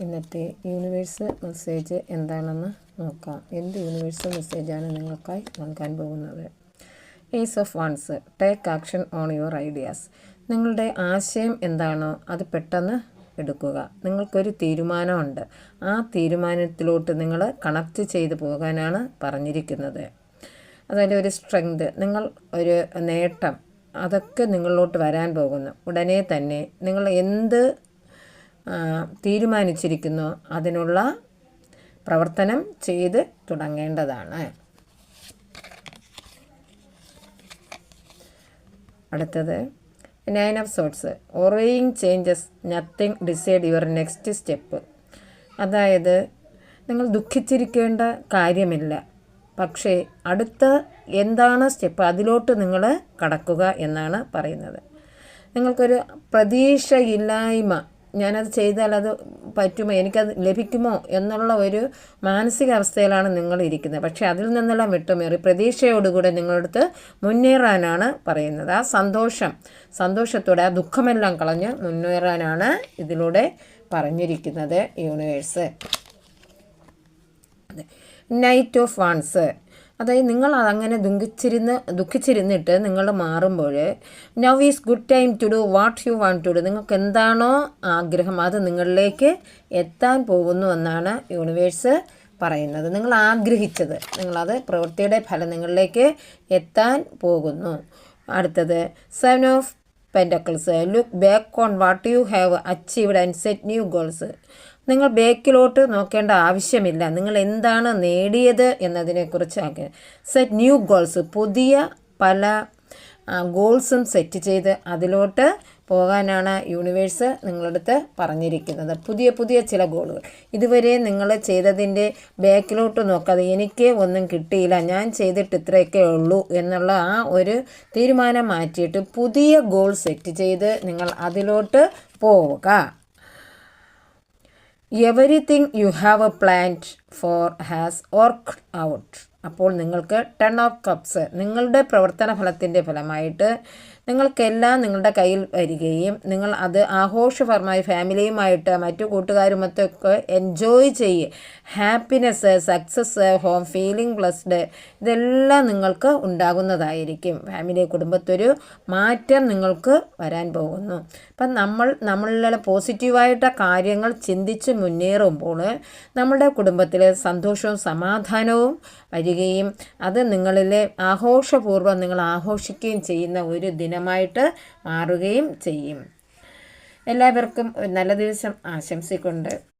ഇന്നത്തെ universe message എന്താണെന്ന് നോക്കാം. എന്ത് യൂണിവേഴ്സ് മെസ്സേജാണ് നിങ്ങൾക്കായി നൽകാൻ പോകുന്നത്? Ace of wands take action on your ideas നിങ്ങളുടെ ആശയം എന്താണോ അത് പെട്ടെന്ന് എടുക്കുക. നിങ്ങൾക്കൊരു തീരുമാനമുണ്ട്. ആ തീരുമാനത്തിലോട്ട് നിങ്ങൾ കണക്റ്റ് ചെയ്ത് പോകാനാണ് പറഞ്ഞിരിക്കുന്നത്. അതുപോലെ ഒരു സ്ട്രെങ്ത് നിങ്ങൾ ഒരു നേട്ടം അതൊക്കെ നിങ്ങളിലോട്ട് വരാൻ പോകുന്നു. ഉടനെ തന്നെ നിങ്ങൾ എന്ത് തീരുമാനിച്ചിരിക്കുന്നു. അതിനുള്ള പ്രവർത്തനം ചെയ്ത് തുടങ്ങേണ്ടതാണ്. അടുത്തത് nine of swords worrying changes nothing decide your next step അതായത് നിങ്ങൾ ദുഃഖിച്ചിരിക്കേണ്ട കാര്യമില്ല. പക്ഷേ അടുത്ത എന്താണ് സ്റ്റെപ്പ് അതിലോട്ട് നിങ്ങൾ കടക്കുക എന്നാണ് പറയുന്നത്. നിങ്ങൾക്കൊരു പ്രതീക്ഷയില്ലായ്മ ഞാനത് ചെയ്താൽ അത് പറ്റുമോ? എനിക്കത് ലഭിക്കുമോ? എന്നുള്ള ഒരു മാനസികാവസ്ഥയിലാണ് നിങ്ങൾ ഇരിക്കുന്നത്. പക്ഷേ അതിൽ നിന്നെല്ലാം വിട്ടുമേറി. പ്രതീക്ഷയോടുകൂടെ നിങ്ങളടുത്ത് മുന്നേറാനാണ് പറയുന്നത്. ആ സന്തോഷം സന്തോഷത്തോടെ ആ ദുഃഖമെല്ലാം കളഞ്ഞ് മുന്നേറാനാണ് ഇതിലൂടെ പറഞ്ഞിരിക്കുന്നത് യൂണിവേഴ്സ്. നൈറ്റ് ഓഫ് വാൺസ് അതായത് നിങ്ങൾ അതങ്ങനെ ദുഃഖിച്ചിരുന്ന് ദുഃഖിച്ചിരുന്നിട്ട് നിങ്ങൾ മാറുമ്പോൾ now is good time to do what you want to do നിങ്ങൾക്ക് എന്താണോ ആഗ്രഹം അത് നിങ്ങളിലേക്ക് എത്താൻ പോകുന്നു എന്നാണ് യൂണിവേഴ്സ് പറയുന്നത്. നിങ്ങൾ ആഗ്രഹിച്ചത് നിങ്ങളത് പ്രവൃത്തിയുടെ ഫലം നിങ്ങളിലേക്ക് എത്താൻ പോകുന്നു. അടുത്തത് seven of pentacles look back on what you have achieved and set new goals നിങ്ങൾ ബേക്കിലോട്ട് നോക്കേണ്ട ആവശ്യമില്ല. നിങ്ങൾ എന്താണ് നേടിയത് എന്നതിനെക്കുറിച്ച് സെറ്റ് ന്യൂ ഗോൾസ് പുതിയ പല ഗോൾസും സെറ്റ് ചെയ്ത് അതിലോട്ട് പോകാനാണ് യൂണിവേഴ്സ് നിങ്ങളടുത്ത് പറഞ്ഞിരിക്കുന്നത്. പുതിയ പുതിയ ചില ഗോളുകൾ ഇതുവരെ നിങ്ങൾ ചെയ്തതിന്റെ ബാക്കിലോട്ട് നോക്കാതെ എനിക്ക് ഒന്നും കിട്ടിയില്ല ഞാൻ ചെയ്തിട്ട് ഇത്രയൊക്കെ ഉള്ളൂ എന്നുള്ള ആ ഒരു തീരുമാനം മാറ്റിയിട്ട് പുതിയ ഗോൾ സെറ്റ് ചെയ്ത് നിങ്ങൾ അതിലോട്ട് പോവുക. Everything you have a plant for has worked out അപ്പോൾ നിങ്ങൾക്ക് ടെൺ ഓഫ് കപ്സ് നിങ്ങളുടെ പ്രവർത്തന ഫലത്തിന്റെ ഫലമായിട്ട് നിങ്ങൾക്കെല്ലാം നിങ്ങളുടെ കയ്യിൽ വരികയും നിങ്ങൾ അത് ആഘോഷപരമായി ഫാമിലിയുമായിട്ട് മറ്റു കൂട്ടുകാരുമൊത്തൊക്കെ എൻജോയ് ചെയ്യുക happiness success home feeling blessed ഇതെല്ലാം നിങ്ങൾക്ക് ഉണ്ടാകുന്നതായിരിക്കും. ഫാമിലി കുടുംബത്തൊരു മാറ്റം നിങ്ങൾക്ക് വരാൻ പോകുന്നു. അപ്പം നമ്മൾ നമ്മളിലുള്ള പോസിറ്റീവായിട്ട് കാര്യങ്ങൾ ചിന്തിച്ച് മുന്നേറുമ്പോൾ നമ്മുടെ കുടുംബത്തിൽ സന്തോഷവും സമാധാനവും വരികയും അത് നിങ്ങളിലെ ആഘോഷപൂർവം നിങ്ങൾ ആഘോഷിക്കുകയും ചെയ്യുന്ന ഒരു ദിനമായിട്ട് മാറുകയും ചെയ്യും. എല്ലാവർക്കും നല്ല ദിവസം ആശംസിക്കൊണ്ട്